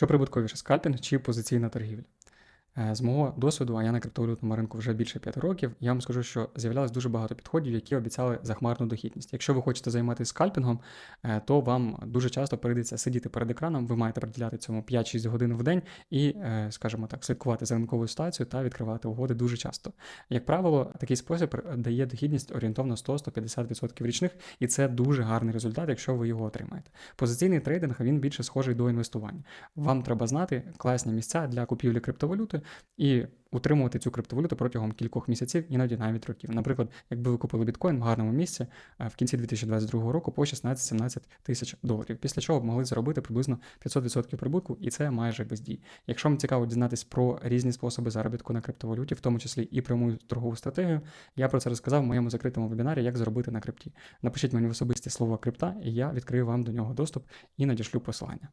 Що прибутковіше скальпінг чи позиційна торгівля? Е, З мого досвіду, а я на криптовалютному ринку вже більше 5 років, я вам скажу, що з'являлось дуже багато підходів, які обіцяли захмарну дохідність. Якщо ви хочете займатися скальпінгом, е, то вам дуже часто прийдеться сидіти перед екраном, ви маєте приділяти цьому 5-6 годин в день і, е, скажімо так, слідкувати за ринковою ситуацією та відкривати угоди дуже часто. Як правило, такий спосіб дає дохідність орієнтовно 100-150% річних, і це дуже гарний результат, якщо ви його отримаєте. Позиційний трейдинг він більше схожий до інвестування. Вам треба знати класні місця для купівлі криптовалюти і утримувати цю криптовалюту протягом кількох місяців, іноді навіть років. Наприклад, якби ви купили біткоін в гарному місці е, в кінці 2022 року по 16-17 тисяч доларів, після чого б могли заробити приблизно 500% прибутку, і це майже без дій. Якщо вам цікаво дізнатись про різні способи заробітку на криптовалюті, в тому числі і пряму торгову стратегію, я про це розказав в моєму закритому вебінарі, як заробити на крипті. Напишіть мені в особисті слово крипта, і я відкрию вам до нього доступ і надішлю посилання.